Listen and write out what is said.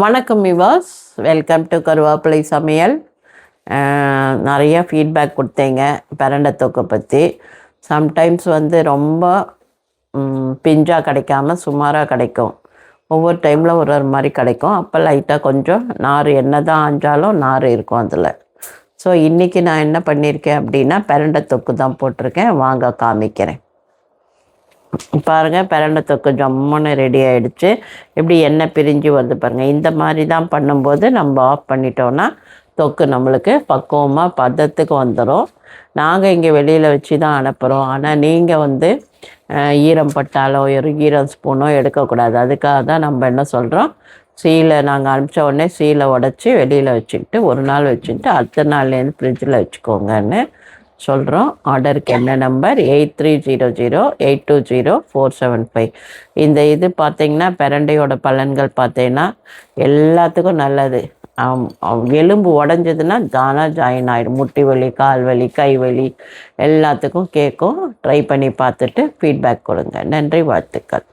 வணக்கம் விவாஸ் welcome to கருவேப்பிலை சமையல். நிறைய ஃபீட்பேக் கொடுத்தீங்க பிரண்டை தொக்கை பற்றி சம்டைம்ஸ் வந்து ரொம்ப பிஞ்சாக கிடைக்காம சுமாராக கிடைக்கும். ஒவ்வொரு டைமில் ஒரு ஒரு மாதிரி கிடைக்கும். அப்போ லைட்டாக கொஞ்சம் நார் என்ன தான் ஆஞ்சாலும் நார் இருக்கும் அதில். ஸோ இன்றைக்கி நான் என்ன பண்ணியிருக்கேன் அப்படின்னா பிரண்டை தொக்கு தான் போட்டிருக்கேன். வாங்க காமிக்கிறேன். பாருங்கள் பிரண்டை தொக்கு ஜம்முன்னு ரெடி ஆகிடுச்சு இப்படி எண்ணெய் பிரிஞ்சு வருது பாருங்கள் இந்த மாதிரி தான் பண்ணும்போது நம்ம ஆஃப் பண்ணிட்டோன்னா தொக்கு நம்மளுக்கு பக்குவமாக பதத்துக்கு வந்துடும் நாங்கள் இங்கே வெளியில் வச்சு தான் அனுப்புகிறோம் ஆனால் நீங்கள் வந்து ஈரம் பட்டாலோ ஒரு ஈரம் ஸ்பூனோ எடுக்கக்கூடாது. அதுக்காக தான் நம்ம என்ன சொல்கிறோம் சீலை நாங்கள் அனுப்பிச்ச உடனே சீலை உடச்சி வெளியில் வச்சுக்கிட்டு ஒரு நாள் வச்சுக்கிட்டு அடுத்த நாள்லேருந்து ஃப்ரிட்ஜில் வச்சுக்கோங்கன்னு சொல்கிறோம் ஆர்டருக்கு என்ன number eight three zero zero eight two zero four seven five இந்த இது பார்த்தீங்கன்னா பிரண்டையோட பலன்கள் பார்த்தீங்கன்னா எல்லாத்துக்கும் நல்லது. எலும்பு உடஞ்சதுன்னா தானாக ஜாயின் ஆகிடும் முட்டி வலி கால் வலி கை வலி எல்லாத்துக்கும் கேட்கும். ட்ரை பண்ணி பார்த்துட்டு ஃபீட்பேக் கொடுங்க. நன்றி வாழ்த்துக்கள்.